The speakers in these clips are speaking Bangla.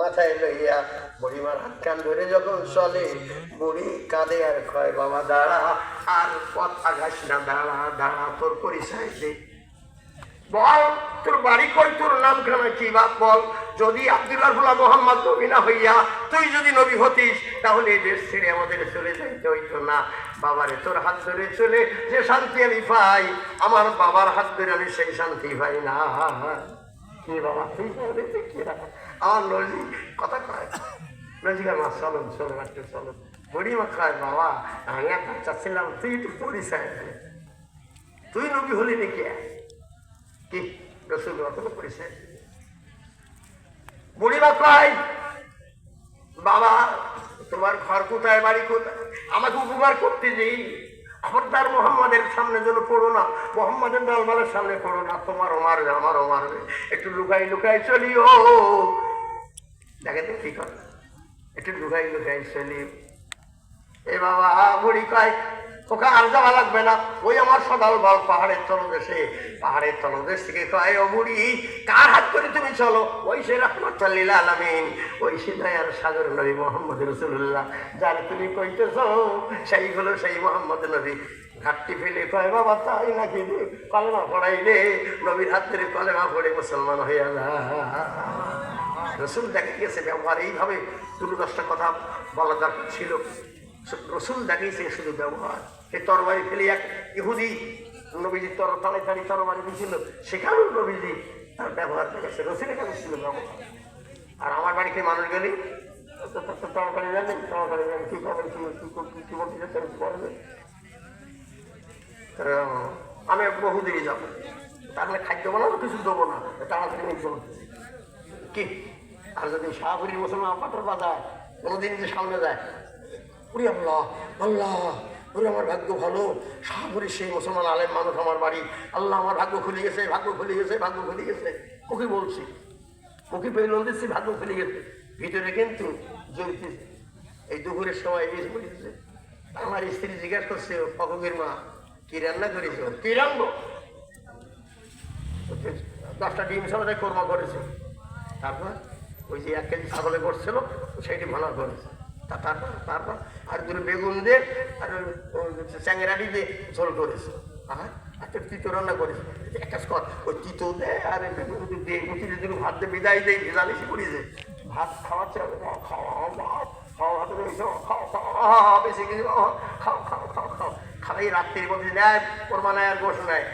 মাথায় লইয়া বুড়িমার হাত কান ধরে যখন চলে, বুড়ি কাঁদে আর কয়, বাবা, দাঁড়া, আর পথ আঘাস না, দাঁড়া দাঁড়া, তোর পরিচয় দে। বল, তোর বাড়ি কই, তোর নাম খানা কি বাপ, বল। যদি আব্দুল্লাহ ফুলা মোহাম্মদ নবী না হইয়া, তুই যদি নবী হতিস, তাহলে এই দেশ ছেড়ে আমাদের চলে যাইতে হইতো না। বাবারে, তোর হাত ধরে চলে যে শান্তি আমি পাই, আমার বাবার হাত ধরে আমি সেই শান্তি পাই না। কি বাবা, তুই কথা কয়। মা বাবা তুই একটু। তুই নবী হলি নাকি? কি? রসুল পরিচয় বুড়িমা কয়, বাবা, তোমার ঘর কোথায়, বাড়ি কোথায়? আমাকে উপকার করতে যেই খবরদার মোহাম্মদের সামনে যেন পড়ো না, মোহাম্মদের দলমালের সামনে পড়ো না। তোমারও মারবে, আমারও মারবে। একটু লুকাই লুকাই চলিও। দেখে তো কি করে একটু লুকাই লুকাই চলি এ বাবা বুড়ি কয় ওকে আর যাওয়া লাগবে না। ওই আমার সদাল বল, পাহাড়ের তলদেশে, পাহাড়ের তলদেশ থেকে কয়, ও বুড়ি, কার হাত করে তুমি চলো? ওই সে রহমতুল্লিল আলমিন, ওই সে দয়ার সাগর নবী মোহাম্মদ রসুল্লাহ যার তুমি কইতেছ, সেই হলো সেই মোহাম্মদ নবী। ঘাটটি ফেলে কয়, বাবা, তাই নাকি রে কলেমা পড়াই রে নবীর হাত ধরে কলেমা পড়ে মুসলমান হইয়া যা। রসুল দেখা গেছে ব্যবহার এইভাবে দুটো দশটা কথা বলা দরকার ছিল। রসুল দেখিয়েছে শুধু ব্যবহার। এই তরবারি ফেলে এক ইহুদি নবীজি তর তালে তালি তরবারি দিয়েছিল, সেখানেও নবীজি তার ব্যবহার দেখেছে। রসুলের কাছে ছিল ব্যবহার। আর আমার বাড়িতে মানুষ গেলি কি কি আমি বহুদিনই যাব। তাহলে খাদ্য বানাবো, কিছু দেবো না, তাড়াতাড়ি নিয়ে কি? আর যদি শাহপুরীর মুসলমান পাথর বাজায়, কোনোদিন যে সামনে যায়। উরি আল্লাহ আল্লাহ ওরে আমার ভাগ্য ভালো। শাহপুরীর সেই মুসলমান আলেম মানুষ আমার বাড়ি। আল্লাহ আমার ভাগ্য খুলে গেছে, ভাগ্য খুলে গেছে, ভাগ্য খুলে গেছে। ওকে বলছি, ওকে পেয়ে দিচ্ছি, ভাগ্য খুলে গেছে। ভিতরে কিন্তু জ্বলতেছে এই দুপুরের সময় এসে বলেছে, আমার স্ত্রী জিজ্ঞাসা করছে ফককের মা, কি রান্না করেছ? কি রান্না? দশটা ডিম সবাই কোরমা করেছে। তারপর ওই যে এক কেজি ছাগলে করছিল সেইটি ভালো করেছে তা তারপর তারপর আর দুটো বেগুন দিয়ে আর চ্যাংরাডি দিয়ে ঝোল করেছে। আর একটা তিতো রান্না করেছে। একটা কর ওই তিতো দে আর বেগুন দিয়ে গুছি যদি ভাত দিয়ে বিদায় দেয় ভেজালিশি করেছে ভাত খাওয়াচ্ছে খাওয়া ভাত। খাওয়া রয়েছে খাও খাও বেশি কিছু খাও খাও খাও খাও। খাই রাত্রির মধ্যে নেয় কোরমা নেয় আর গোস নেয়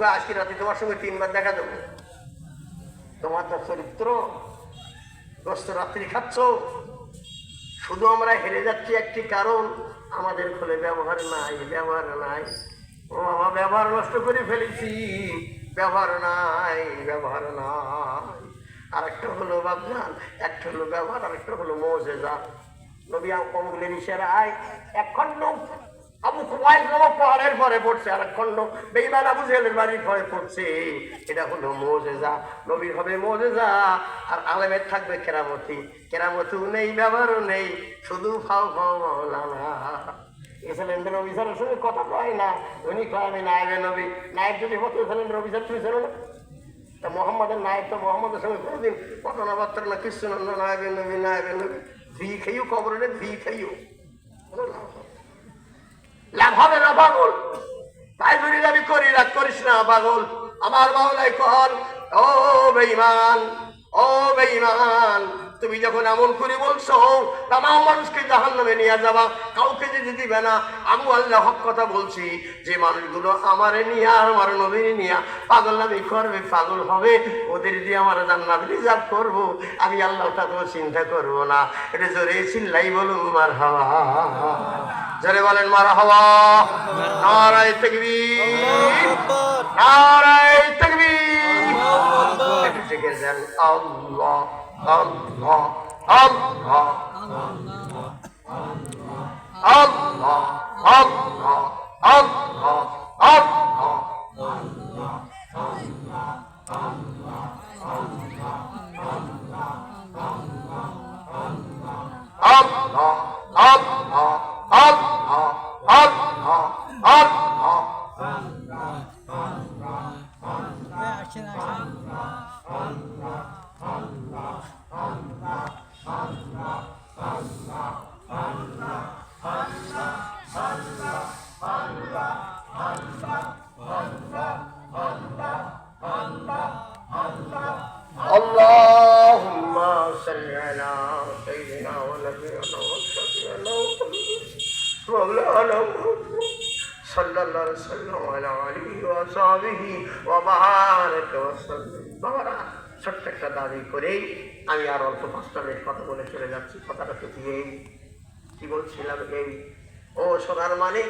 কয় আজকে রাতে তোমার সঙ্গে তিনবার দেখা দেবো। তোমার তো চরিত্র। দোস্ত, রাত্রি খাচ্ছ? শুধু আমরা হেরে যাচ্ছি একটি কারণ, আমাদের ফলে ব্যবহার নাই ব্যবহার নাই। ও আমার ব্যবহার নষ্ট করে ফেলেছি। ব্যবহার নাই ব্যবহার নাই। আর একটা হলো বাবজান একটা হলো ব্যবহার আর একটা হলো মোজেজা। নবী কমগুলের ইশারায় এক খণ্ড আবু কুমাইল নামক পাহাড়ের পরে পড়ছে আর খণ্ড বেইমান আবু জেলের বাড়ির পরে পড়ছে। এটা হলো মোজেজা, নবীর হবে মোজেজা। আর আলেমের থাকবে কেরামতি। কেরামতিও নেই, ব্যবহারও নেই, শুধু ফাও ফাও মাওলানা। এসেলেন্দ্র অফিসারের সঙ্গে কথা কয় না, উনি কয়, আমি নায়বে নবী। নায়ক যদি হতো এসেলেন্দ্র অফিসার তুমি ছিল না। তা মোহাম্মদের নায়ক তো মোহাম্মদের সঙ্গে কোনোদিন ঘটনাবার্তা না, কিছু না না নায়বে নবী নায়বে নবী। ভি খাইও কবরে ভি খাইও কোনো। লাভ হবে না পাগল? তাই যদি দাবি করি, রাগ করিস না পাগল। আমার বাউলাই কল ও বেইমান ও বেইমান তুমি যখন এমন করে বলছো, তামাম মানুষকে জাহান নামে নিয়ে যাবা, কাউকে যেতে দিবে না। আমি আল্লাহ হক কথা বলছি, যে মানুষগুলো আমারে নিয়ে আর আমার নবীর নিয়ে পাগল নামি করবে, পাগল হবে, ওদের দিয়ে আমার জান্নাত রিজার্ভ করব। আমি আল্লাহ তাকেও চিন্তা করব না। এটা জোরে চিল্লাই বলুন মার হাওয়া জোরে বলেন মার হাওয়া নারায় তাকবীর নারায় আল্লাহ আল্লাহ আল্লাহ مولانا محمد صلى الله عليه وسلم على آله وصحبه وبارك وسلم বাবারা ছোট্ট একটা দাবি করেই আমি আর অল্প পাঁচটা মিনিট কথা বলে চলে যাচ্ছি কথাটা তো কি এই কি বলছিলাম এই ও সোনার মানিক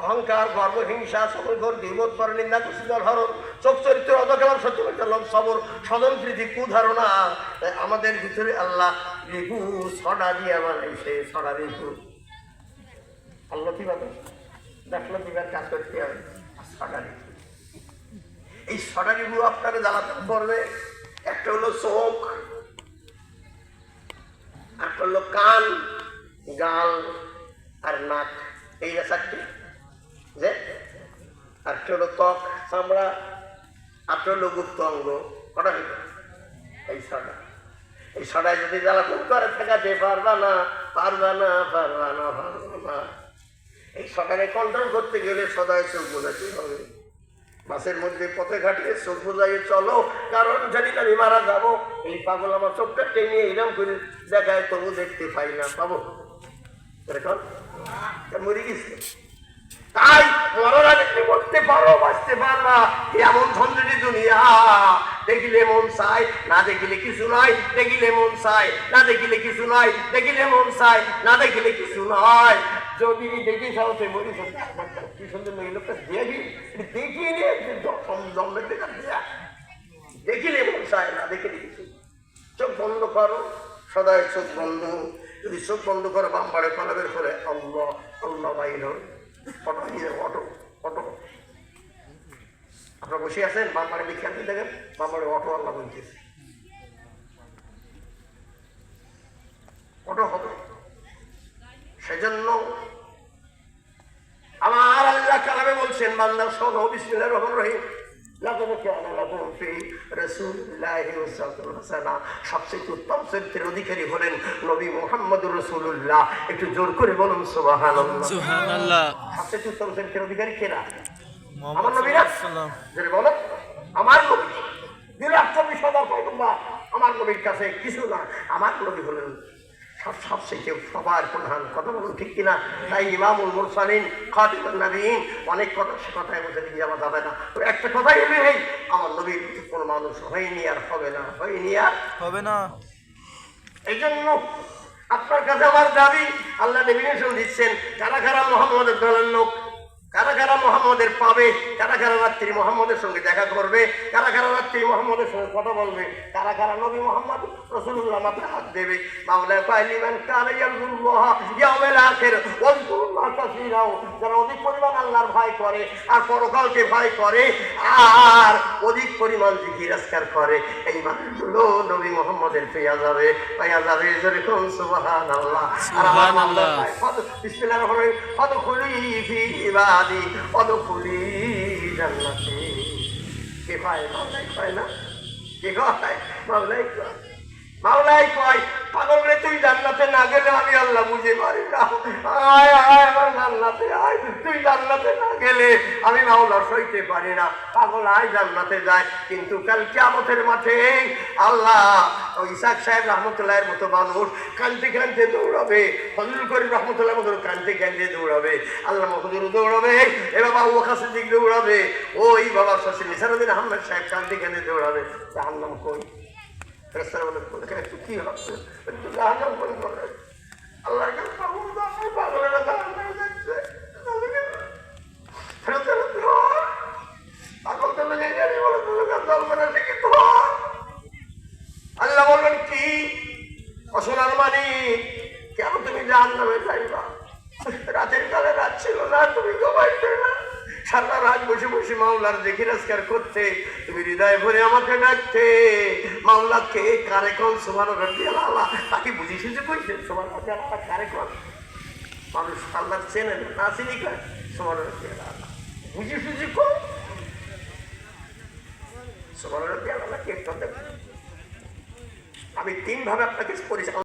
অহংকার গর্ব হিংসা সকল ঘর বিবোধ করে নিন্দা কুশিদল হরণ চোখ চরিত্র অদকেলাম সত্য লোক সবর সদন প্রীতি কুধারণা তাই আমাদের ভিতরে আল্লাহ রিভু ছড়া দিয়ে বানাইছে ছড়া রিভু আল্লাহ কীভাবে? দেখল কীভাবে কাজ করতে হবে? ছড়া রিভু এই ছড়া রিভু আপনারা জ্বালাতে করবে, একটা হলো চোখ একটা হলো কান, গাল আর নাক। এই চারটি, যে? একটা হলো ত্বক, চামড়া একটা হলো গুপ্ত অঙ্গ। কটা হইল এই ছটা। এই ছটায় যদি জ্বালাতন করে থাকাতে পারবা না পারবা না পারবা না পারবা না। এই ছটাকে কন্ট্রোল করতে গেলে সদায় চোখ বোঝাতে হবে। বাসের মধ্যে পথে ঘাটে চোখ বোঝাইয়ে চলো, কারণ জানি আমি মারা যাব, এই পাগল আমার চোখটা টেনে এরম করে দেখায়, তবু দেখতে পাই না। পাবো তা মরে গেছে। তাই মরার আগে তুমি বলতে পারো বাঁচতে পারবা এমন ধন্যী দুনিয়া, দেখিলে মন চাই না দেখিলে কিছু নয় দেখিলে মন চাই না দেখিলে কিছু নয় দেখিলে মন চাই না দেখিলে কিছু নয় যদি দেখি সাহসে মরি কি সুন্দর মেয়ে লোকটা দেখি, দেখিয়ে নিয়ে জন্মের দেখা দেয়া। দেখিলে মন না দেখিলে কিছু চোখ। বন্ধ করো সদাই চোখ বন্ধ। যদি চোখ বন্ধ করো বাম পাড়ে পালাবের করে, আল্লাহ আল্লাহ বাইর অটো নিয়ে অটো অটো আপনারা বসে আছেন? বাম পাড়ে দেখে আপনি দেখেন? বাম পাড়ে অটো আল্লাহ বলতেছে। অটো হবে। সেজন্য আমার আল্লাহ কালামে বলছেন বান্দা শোনো বিসমিল্লাহির রহমানির রহিম। সবচেয়ে উত্তম চরিত্রের অধিকারী হলেন নবী একটু জোর করে বলুন সবচেয়ে উত্তম চরিত্রের অধিকারী কেরা আমার নবীরা? বলো। আমার নবী? চব্বিশ হাজার আমার নবীর কাছে কিছু না। আমার নবী হলেন সব সবচেয়ে সবার প্রধান কথা বলুন ঠিক কিনা? তাই ইমামুল মুরসালিন খাতিমুল নবীন অনেক কথা সে কথায় বসে দিয়ে যাওয়া যাবে না। একটা কথাই হলে এই আমার নবীর কোনো মানুষ হয়নি আর হবে না হয়নি আর হবে না। এই জন্য আপনার কাছে আমার দাবি আল্লাহ ডেফিনেশন দিচ্ছেন কারা কারা মোহাম্মদের দলের লোক কারা কারা মোহাম্মদের পাবে কারা কারা রাত্রি মোহাম্মদের সঙ্গে দেখা করবে কারা কারা রাত্রি মোহাম্মদের সঙ্গে কথা বলবে কারা কারা নবী মোহাম্মদ রসুল্লাহ মাথায় হাত দেবে। যারা অধিক পরিমাণ আল্লাহর ভয় করে আর পরকালকে ভয় করে আর অধিক পরিমাণ করে এই মানুষগুলো নবী মোহাম্মদের পেয়া যাবে পেয়া যাবে যেরকম সুবহানাল্লাহ। আর আমার আল্লাহ কত- বিসমিল্লাহির রহমানির ফি ইবাদি, অদখুলি জান্নাতি। কে পায় মাওলাই কয় না? কে কয়? মাওলাই কয়। মাওলাই কয়, পাগল রে তুই জান্নাতে না গেলে আমি আল্লাহ বুঝে পারি না আয় আয় আমার জান্নাতে আয় তুই জান্নাতে না গেলে আমি মাওলা সইতে পারি না। পাগল আয় জান্নাতে যায় কিন্তু কাল কিয়ামতের মাঠে আল্লাহ ইসাক সাহেব রহমতুল্লাহের মতো মানুষ কানতে কানতে দৌড়াবে। ফজল করিম রহমতুল্লাহ মতো কানতে কানতে দৌড়াবে। আল্লাহ মহদুর দৌড়াবে। এ বাবা ও কাছে দিক দৌড়াবে। ওই বাবা শশী নিসারুদ্দিন আহমেদ সাহেব কানতে কানতে দৌড়াবে। জাহান্নাম কই? ফেরেস্তারা বলে বলে, "কেন, তুই কি হচ্ছে একটু আল্লাহ বলবেন কি অসলার মালিক কেন তুমি যাইবা রাতের কালে রাত ছিল না তুমি ঘুমাইতে না সারা রাত বসে বসে মাওলার দেখি রাজকার করতে তুমি হৃদয় ভরে আমাকে ডাকতে মাওলা কে কারে কোন সমান আল্লাহ তাকে বুঝি সুঝে কইছে সমান কারে কোন মানুষ আল্লাহ চেনে না চিনি কয় সমান আল্লাহ বুঝি সুঝি কে আমি তিনভাবে আপনাকে পরিচালনা